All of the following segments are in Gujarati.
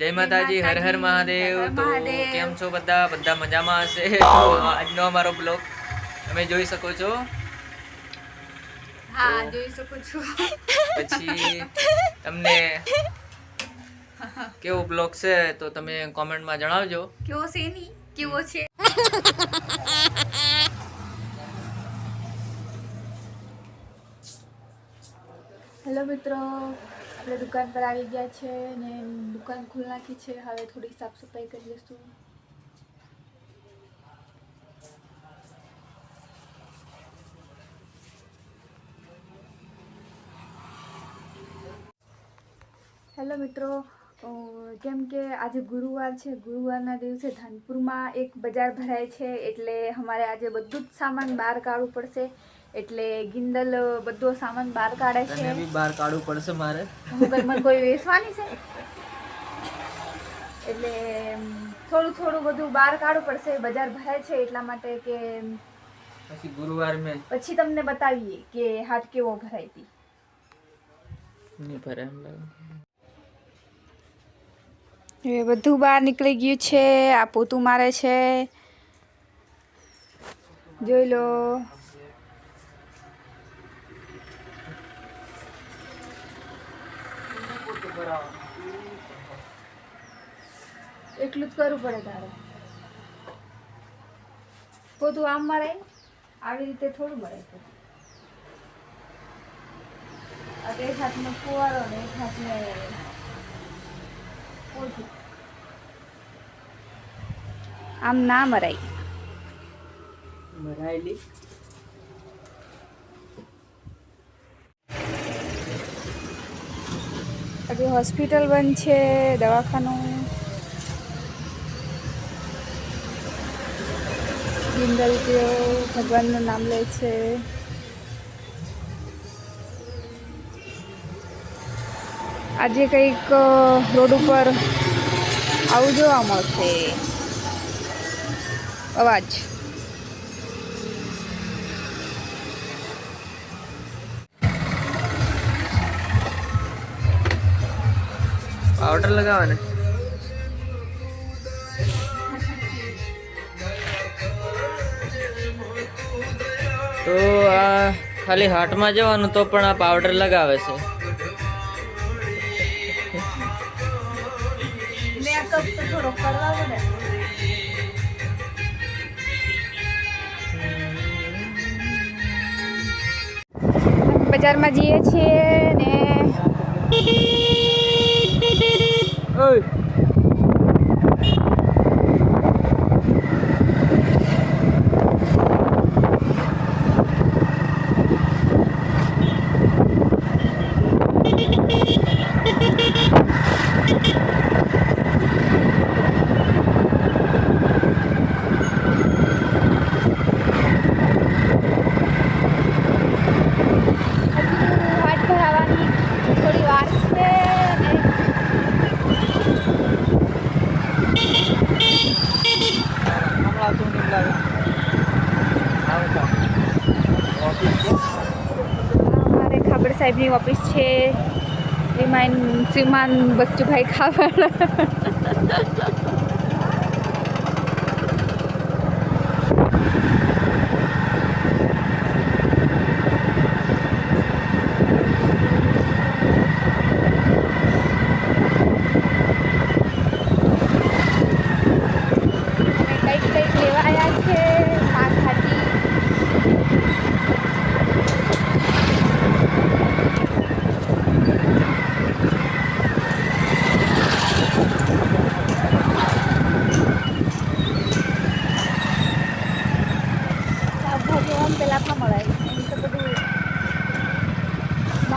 જય માતાજી હર હર મહાદેવ. તો કેમ છો બધા? બધા મજામાં હશે? તો આજનો અમારો બ્લોગ તમે જોઈ શકો છો. હા જોઈ શકો છો. પછી તમને કેવો બ્લોગ છે તો તમે કોમેન્ટમાં જણાવજો. કેવો છે ની કેવો છે? હેલો મિત્રો. આપણે દુકાન પર આવી ગયા છે ને દુકાન ખુલ્લી નાખી છે. હવે થોડી સાફ સફાઈ કરી લઈશું. હેલો મિત્રો કેમ કે આજે ગુરુવાર છે. ગુરુવારના દિવસે ધાનપુરમાં એક બજાર ભરાય છે એટલે અમારે આજે બધું જ સામાન બહાર કાઢવું પડશે. એટલે ગિંદલ બધો સામાન બહાર કાઢે છે. તને બી બહાર કાઢવું પડશે મારે. હું કઈ મને કોઈ વેચવાની છે? એટલે થોડું થોડું બધું બહાર કાઢવું પડશે બજાર ભરાય છે એટલા માટે કે પછી ગુરુવાર મે પછી તમને બતાવીએ કે હાટ કેવો ભરાય હતી નહીં ભરે એમ લાગે. એ બધું બહાર નીકળી ગયું છે આ પોતું મારે છે. જોઈ લો. એટલું જ કરવું પડે તારે. પોતું આમ મારે આવી રીતે થોડું છે. આ એક હાથમાં ફુવારો ને એક હાથને પોતું આમ ના મરાય. મરાયેલી. હજુ હોસ્પિટલ બંધ છે દવાખાનું જિંદલ ભગવાનનું નામ લે છે. આજે કંઈક રોડ ઉપર આવું જોવા મળશે. અવાજ. પાવડર લગાવવાને. તો આ ખાલી હાટમાં જવાનું તો પણ આ પાવડર લગાવે છે. બજારમાં જઈએ છીએ ને હાથ ભરાવાની થોડી વાર છે અને અમારે ખાબર સાહેબની ઓફિસ છે. એમાં શ્રીમાન બચ્ચુભાઈ ખાબર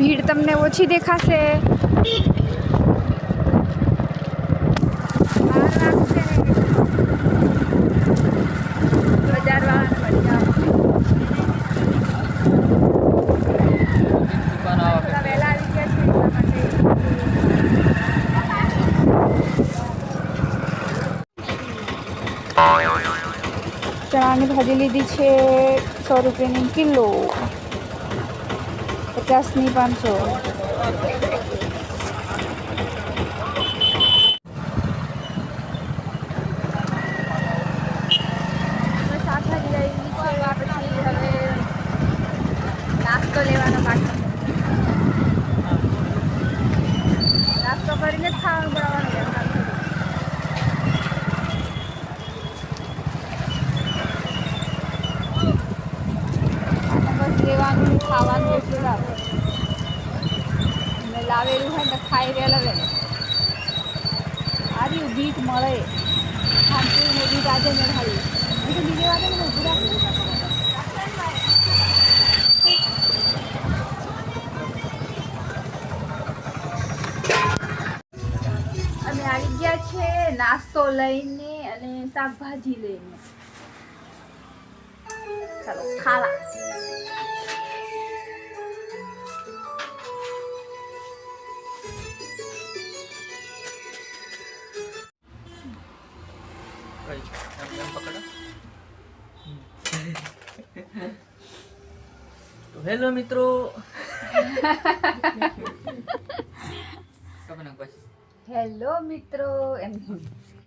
છે ઓછી દેખાશે. ચણાની ભાજી લીધી છે સો રૂપિયાની કિલો. પચાસની પાંચસો લેવાનું ખાવાનું એટલું લાવે લાવેલું હોય ને ખાઈ રહેલા વહેલે આવી બીટ મળે. ખાંચું બીટ આજે મેં ખાલી. બીજું બીજી વાત ઊભી રાખી. આવી ગયા છે નાસ્તો લઈને અને શાકભાજી લઈને. ચાલો, ખાવા. તો હેલો મિત્રો. હેલો મિત્રો એમ